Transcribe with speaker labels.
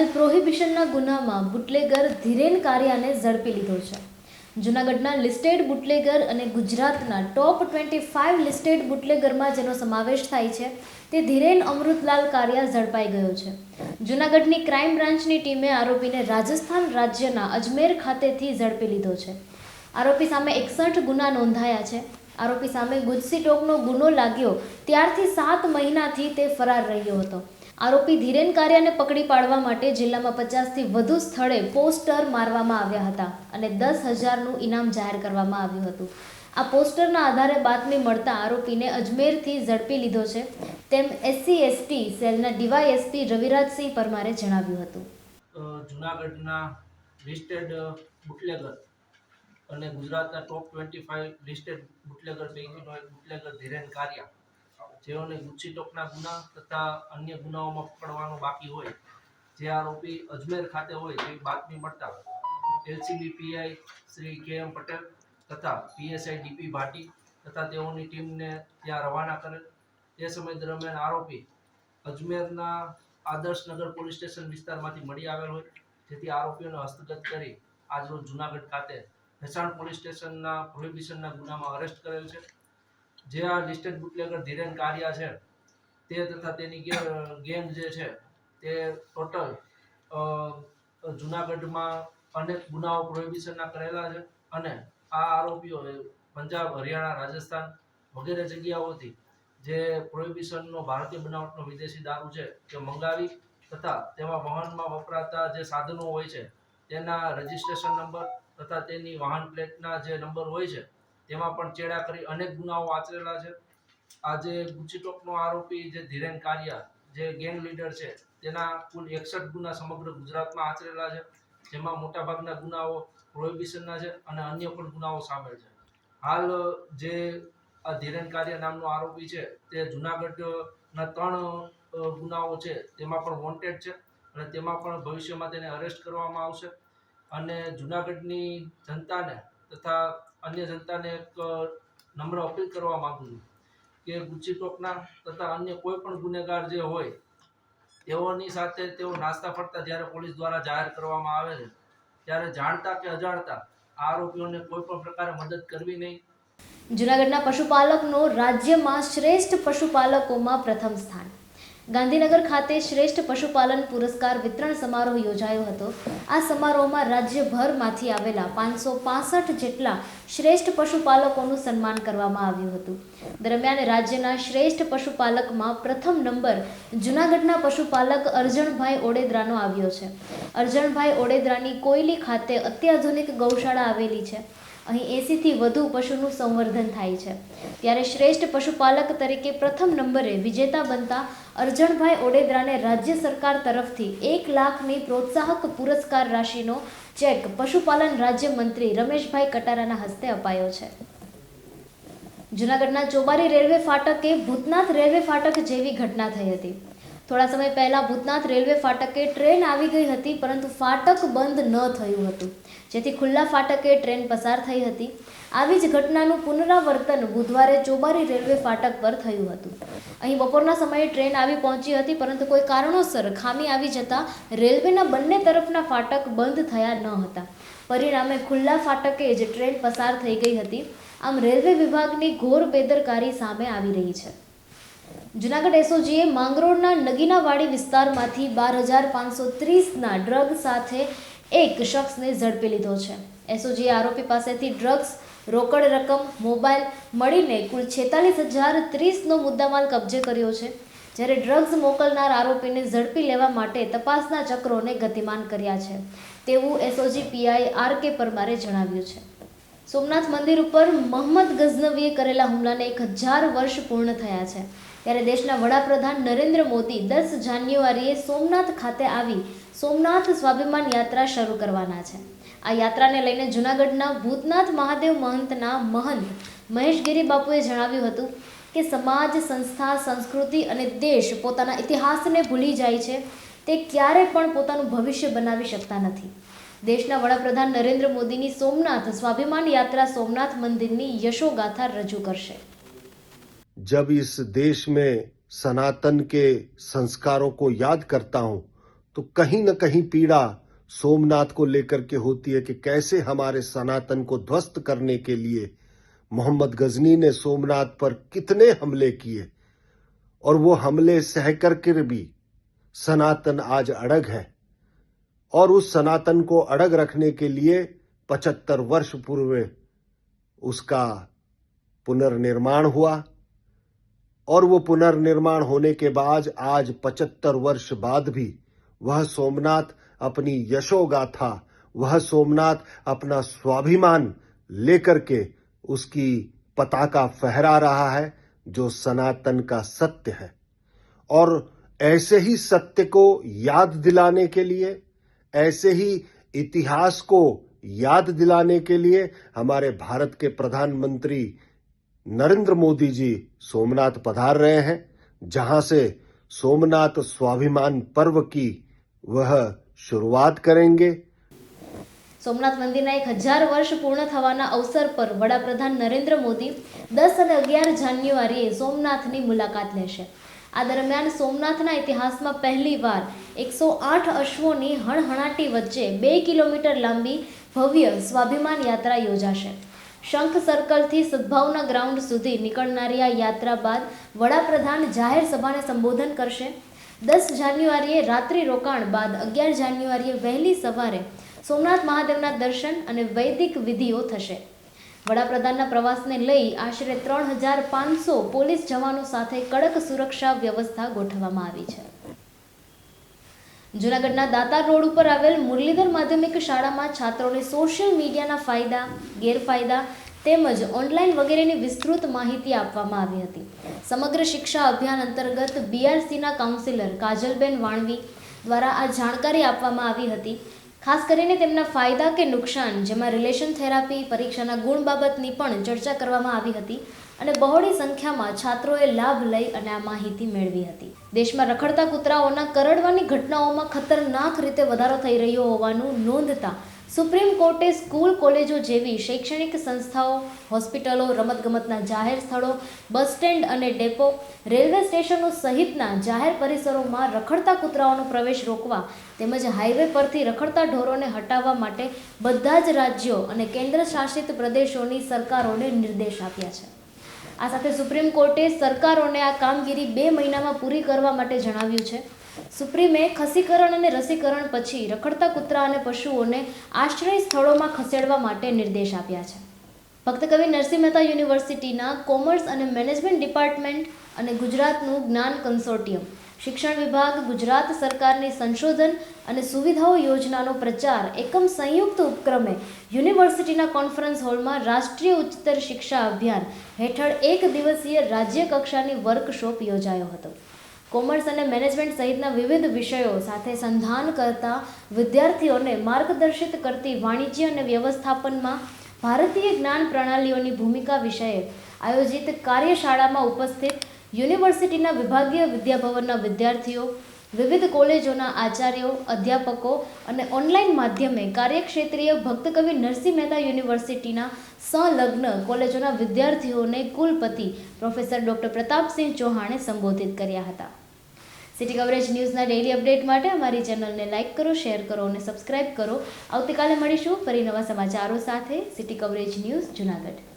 Speaker 1: આજે પ્રોહિબિશનના ગુનામાં બુટલેગર ધીરેન કારિયાને ઝડપી લીધો છે. જૂનાગઢના લિસ્ટેડ બુટલેગર અને ગુજરાતના ટોપ ટ્વેન્ટી ફાઇવ લિસ્ટેડ બુટલેગરમાં જેનો સમાવેશ થાય છે, તે ધીરેન અમૃતલાલ કારિયા ઝડપાઈ ગયો છે. જૂનાગઢની ક્રાઇમ બ્રાન્ચની ટીમે આરોપીને રાજસ્થાન રાજ્યના અજમેર ખાતેથી ઝડપી લીધો છે. આરોપી સામે એકસઠ ગુના નોંધાયા છે. આરોપી સામે ગુજસી ટોકનો ગુનો લાગ્યો, ત્યારથી સાત મહિનાથી તે ફરાર રહ્યો હતો. આરોપી ધીરેન કારિયાને પકડી પાડવા માટે જિલ્લામાં પચાસથી વધુ સ્થળે પોસ્ટર મારવામાં આવ્યા હતા અને દસ હજારનું ઇનામ જાહેર કરવામાં આવ્યું હતું. આ પોસ્ટરના આધારે બાતમી મળતા આરોપીને અજમેરથી ઝડપી લીધો છે, તેમ એસસી, એસટી, સેલના ડીવાયએસપી રવિરાજસિંહ પરમારે જણાવ્યું હતું.
Speaker 2: જૂનાગઢના લિસ્ટેડ બુટલેગર અને ગુજરાતના top twenty five listed bootlegger પૈકીનો એક બુટલેગર ધીરેન કારિયા. જેઓને ગુચ્છી ટોકના ગુના તથા અન્ય ગુનાઓમાં પકડવાનો બાકી હોય, જે આરોપી અજમેર ખાતે હોય તેવી બાતમી મળતા એલસીબી પીઆઈ શ્રી કે એમ પટેલ તથા પીએસઆઈ ડીપી ભાટી તથા તેઓની ટીમને ત્યાં રવાના કરેલ. તે સમય દરમિયાન આરોપી અજમેરના આદર્શનગર પોલીસ સ્ટેશન વિસ્તારમાંથી મળી આવેલ હોય, જેથી આરોપીઓને હસ્તગત કરી આજરોજ જુનાગઢ ખાતે ભેસાણ પોલીસ સ્ટેશનના પ્રોહિબિશનના ગુનામાં અરેસ્ટ કરેલ છે. જે આ લિસ્ટેડ બુટલેગર ધીરેન કારિયા છે, તે તથા તેની ગેંગ જે છે, તે ટોટલ જુનાગઢમાં અનેક ગુનાઓ પ્રોહિબિશનના કરેલા છે અને આ આરોપીઓ પંજાબ, હરિયાણા, રાજસ્થાન વગેરે જગ્યાઓથી જે પ્રોહિબિશનનો ભારતીય બનાવટનો વિદેશી દારૂ છે, તે મંગાવી તથા તેમાં વાહનમાં વપરાતા જે સાધનો હોય છે, તેના રજિસ્ટ્રેશન નંબર તથા તેની વાહન પ્લેટના જે નંબર હોય છે તેમાં પણ ચેડા કરી અનેક ગુનાઓ આચરેલા છે. આજે ગુચીટોકનો આરોપી જે ધીરેન કારિયા, જે ગેંગ લીડર છે, તેના કુલ એકસઠ ગુના સમગ્ર ગુજરાતમાં આચરેલા છે, જેમાં મોટાભાગના ગુનાઓ પ્રોહિબિશનના છે અને અન્ય પણ ગુનાઓ સામેલ છે. હાલ જે આ ધીરેન કારિયા નામનો આરોપી છે, તે જુનાગઢના ત્રણ ગુનાઓ છે, તેમાં પણ વોન્ટેડ છે અને તેમાં પણ ભવિષ્યમાં તેને અરેસ્ટ કરવામાં આવશે. અને જુનાગઢની જનતાને તથા અન્ય જનતાને એક નમ્ર અપીલ કરવા માગું છું કે ગુચ્છી ટોકના તથા અન્ય કોઈ પણ ગુનેગાર જે હોય, તેઓની સાથે તેઓ નાસ્તા ફરતા જ્યારે પોલીસ દ્વારા જાહેર કરવામાં આવે છે, ત્યારે જાણતા કે અજાણતા આરોપીઓને કોઈ પણ પ્રકારે મદદ કરવી નહીં.
Speaker 1: જૂનાગઢના પશુપાલકનો રાજ્યમાં શ્રેષ્ઠ પશુપાલકોમાં પ્રથમ સ્થાન. ગાંધીનગર ખાતે શ્રેષ્ઠ પશુપાલન પુરસ્કાર વિતરણ સમારોહ યોજાયો હતો. આ સમારોહમાં રાજ્યભરમાંથી આવેલા પાંચસો પાસઠ જેટલા શ્રેષ્ઠ પશુપાલકોનું સન્માન કરવામાં આવ્યું હતું. દરમિયાન રાજ્યના શ્રેષ્ઠ પશુપાલકમાં પ્રથમ નંબર જૂનાગઢના પશુપાલક અરજણભાઈ ઓડેદરાનો આવ્યો છે. અરજણભાઈ ઓડેદરાની કોયલી ખાતે અત્યાધુનિક ગૌશાળા આવેલી છે. અહીં એંસીથી વધુ પશુનું સંવર્ધન થાય છે. ત્યારે શ્રેષ્ઠ પશુપાલક તરીકે પ્રથમ નંબરે વિજેતા બનતા અરજણભાઈ ઓડેદરાને રાજ્ય સરકાર તરફથી એક લાખની પ્રોત્સાહક પુરસ્કાર રાશિનો ચેક પશુપાલન રાજ્યમંત્રી રમેશભાઈ કટારાના હસ્તે અપાયો છે. જૂનાગઢના ચોબારી રેલવે ફાટકે ભૂતનાથ રેલવે ફાટક જેવી ઘટના થઈ હતી. થોડા સમય પહેલાં ભૂતનાથ રેલવે ફાટકે ટ્રેન આવી ગઈ હતી, પરંતુ ફાટક બંધ ન થયું હતું. જેથી ખુલ્લા ફાટકે ટ્રેન પસાર થઈ હતી. આવી જ ઘટનાનું પુનરાવર્તન બુધવારે ચોબારી રેલવે ફાટક પર થયું હતું. અહીં બપોરના સમયે ટ્રેન આવી પહોંચી હતી, પરંતુ કોઈ કારણોસર ખામી આવી જતાં રેલવેના બંને તરફના ફાટક બંધ થયા ન હતા. પરિણામે ખુલ્લા ફાટકે જ ટ્રેન પસાર થઈ ગઈ હતી. આમ રેલવે વિભાગની ઘોર બેદરકારી સામે આવી રહી છે. જુનાગઢ એસઓજીએ માંગરોળના નગીનાવાડી વિસ્તારમાંથી બાર હજાર પાંચસો ત્રીસના ડ્રગ સાથે એક શખ્સને ઝડપી લીધો છે. એસઓજીએ આરોપી પાસેથી ડ્રગ્સ, રોકડ રકમ, મોબાઈલ મળીને કુલ છેતાલીસ હજાર ત્રીસનો મુદ્દામાલ કબજે કર્યો છે. જ્યારે ડ્રગ્સ મોકલનાર આરોપીને ઝડપી લેવા માટે તપાસના ચક્રોને ગતિમાન કર્યા છે, તેવું એસઓજી પીઆઈ આર કે પરમારે જણાવ્યું છે. સોમનાથ મંદિર ઉપર મોહમ્મદ ગઝનવીએ કરેલા હુમલાને એક હજાર વર્ષ પૂર્ણ થયા છે. ત્યારે દેશના વડાપ્રધાન નરેન્દ્ર મોદી દસ જાન્યુઆરીએ સોમનાથ ખાતે આવી સોમનાથ સ્વાભિમાન યાત્રા શરૂ કરવાના છે. આ યાત્રાને લઈને જૂનાગઢના ભૂતનાથ મહાદેવ મહંતના મહંત મહેશગીરી બાપુએ જણાવ્યું હતું કે સમાજ, સંસ્થા, સંસ્કૃતિ અને દેશ પોતાના ઇતિહાસને ભૂલી જાય છે. તે ક્યારે પણ પોતાનું ભવિષ્ય બનાવી શકતા નથી. દેશના વડાપ્રધાન નરેન્દ્ર મોદીની સોમનાથ સ્વાભિમાન યાત્રા સોમનાથ મંદિરની યશોગાથા રજૂ કરશે.
Speaker 3: जब इस देश में सनातन के संस्कारों को याद करता हूँ तो कहीं न कहीं पीड़ा सोमनाथ को लेकर के होती है कि कैसे हमारे सनातन को ध्वस्त करने के लिए मोहम्मद गजनी ने सोमनाथ पर कितने हमले किए। और वो हमले सह करके भी सनातन आज अड़ग है। और उस सनातन को अड़ग रखने के लिए पचहत्तर वर्ष पूर्व उसका पुनर्निर्माण हुआ। और वो पुनर्निर्माण होने के बाद, आज पचहत्तर वर्ष बाद भी, वह सोमनाथ अपनी यशोगाथा, वह सोमनाथ अपना स्वाभिमान लेकर के उसकी पताका फहरा रहा है, जो सनातन का सत्य है। और ऐसे ही सत्य को याद दिलाने के लिए, ऐसे ही इतिहास को याद दिलाने के लिए, हमारे भारत के प्रधानमंत्री नरेंद्र मोदी जी सोमनाथ पधार रहे हैं जहां से सोमनाथ स्वाभिमान पर्व की वह शुरुआत करेंगे
Speaker 1: સોમનાથ મંદિરના એક હજાર વર્ષ પૂર્ણ થવાના અવસર પર વડાપ્રધાન નરેન્દ્ર મોદી દસ અને અગિયાર જાન્યુઆરીએ સોમનાથની મુલાકાત લેશે આ દરમિયાન સોમનાથના ઇતિહાસમાં પહેલીવાર એકસો આઠ અશ્વોની હણહણાટી વચ્ચે બે કિલોમીટર લાંબી ભવ્ય સ્વાભિમાન યાત્રા યોજાશે શંખ સર્કલથી સદભાવના ગ્રાઉન્ડ સુધી નીકળનારી આ યાત્રા બાદ વડાપ્રધાન જાહેર સભાને સંબોધન કરશે. દસ જાન્યુઆરીએ રાત્રિ રોકાણ બાદ અગિયાર જાન્યુઆરીએ વહેલી સવારે સોમનાથ મહાદેવના દર્શન અને વૈદિક વિધિઓ થશે. વડાપ્રધાનના પ્રવાસને લઈ આશરે ત્રણ હજાર પાંચસો પોલીસ જવાનો સાથે કડક સુરક્ષા વ્યવસ્થા ગોઠવવામાં આવી છે. જૂનાગઢના દાતાર રોડ ઉપર આવેલ મુરલીધર માધ્યમિક શાળામાં છાત્રોને સોશિયલ મીડિયાના ફાયદા, ગેરફાયદા તેમજ ઓનલાઈન વગેરેની વિસ્તૃત માહિતી આપવામાં આવી હતી. સમગ્ર શિક્ષા અભિયાન અંતર્ગત બીઆરસીના કાઉન્સિલર કાજલબેન વાણવી દ્વારા આ જાણકારી આપવામાં આવી હતી. ખાસ કરીને તેમના ફાયદા કે નુકસાન, જેમાં રિલેશન થેરાપી, પરીક્ષાના ગુણ બાબતની પણ ચર્ચા કરવામાં આવી હતી. અને બહોળી સંખ્યામાં છાત્રોએ લાભ લઈ અને આ માહિતી મેળવી હતી. દેશમાં રખડતા કૂતરાઓના કરડવાની ઘટનાઓમાં ખતરનાક રીતે વધારો થઈ રહ્યો હોવાનું નોંધતા સુપ્રીમ કોર્ટે સ્કૂલ, કોલેજો જેવી શૈક્ષણિક સંસ્થાઓ, હોસ્પિટલો, રમતગમતના જાહેર સ્થળો, બસ સ્ટેન્ડ અને ડેપો, રેલવે સ્ટેશનો સહિતના જાહેર પરિસરોમાં રખડતા કૂતરાઓનો પ્રવેશ રોકવા તેમજ હાઈવે પરથી રખડતા ઢોરોને હટાવવા માટે બધા જ રાજ્યો અને કેન્દ્ર શાસિત પ્રદેશોની સરકારોને નિર્દેશ આપ્યા છે. આ સાથે સુપ્રીમ કોર્ટે સરકારોને આ કામગીરી બે મહિનામાં પૂરી કરવા માટે જણાવ્યું છે. સુપ્રીમે ખસીકરણ અને રસીકરણ પછી રખડતા કૂતરા અને પશુઓને આશ્રય સ્થળોમાં ખસેડવા માટે નિર્દેશ આપ્યા છે. ભક્તકવિ નરસિંહ મહેતા યુનિવર્સિટીના કોમર્સ અને મેનેજમેન્ટ ડિપાર્ટમેન્ટ અને ગુજરાતનું જ્ઞાન કન્સોર્ટિયમ શિક્ષણ વિભાગ, ગુજરાત સરકારની સંશોધન અને સુવિધાઓ યોજનાનો પ્રચાર, એકમ સંયુક્ત ઉપક્રમે યુનિવર્સિટીના કોન્ફરન્સ હોલમાં રાષ્ટ્રીય ઉચ્ચતર શિક્ષા અભિયાન હેઠળ એક દિવસીય રાજ્ય કક્ષાની વર્કશોપ યોજાયો હતો. કોમર્સ અને મેનેજમેન્ટ સહિતના વિવિધ વિષયો સાથે સંધાન કરતા વિદ્યાર્થીઓને માર્ગદર્શિત કરતી વાણિજ્ય અને વ્યવસ્થાપનમાં ભારતીય જ્ઞાન પ્રણાલીઓની ભૂમિકા વિષયે આયોજિત કાર્યશાળામાં ઉપસ્થિત યુનિવર્સિટીના વિભાગીય વિદ્યાભવનના વિદ્યાર્થીઓ, વિવિધ કોલેજોના આચાર્યો, અધ્યાપકો અને ઓનલાઈન માધ્યમે કાર્યક્ષેત્રીય ભક્ત કવિ નરસિંહ મહેતા યુનિવર્સિટીના સંલગ્ન કોલેજોના વિદ્યાર્થીઓને કુલપતિ પ્રોફેસર ડૉક્ટર પ્રતાપસિંહ ચૌહાણે સંબોધિત કર્યા હતા. સિટી કવરેજ ન્યૂઝના ડેઇલી અપડેટ માટે અમારી ચેનલને લાઇક કરો શેર કરો અને સબસ્ક્રાઇબ કરો. આવતીકાલે મળીશું ફરી નવા સમાચારો સાથે સિટી કવરેજ ન્યૂઝ જુનાગઢ.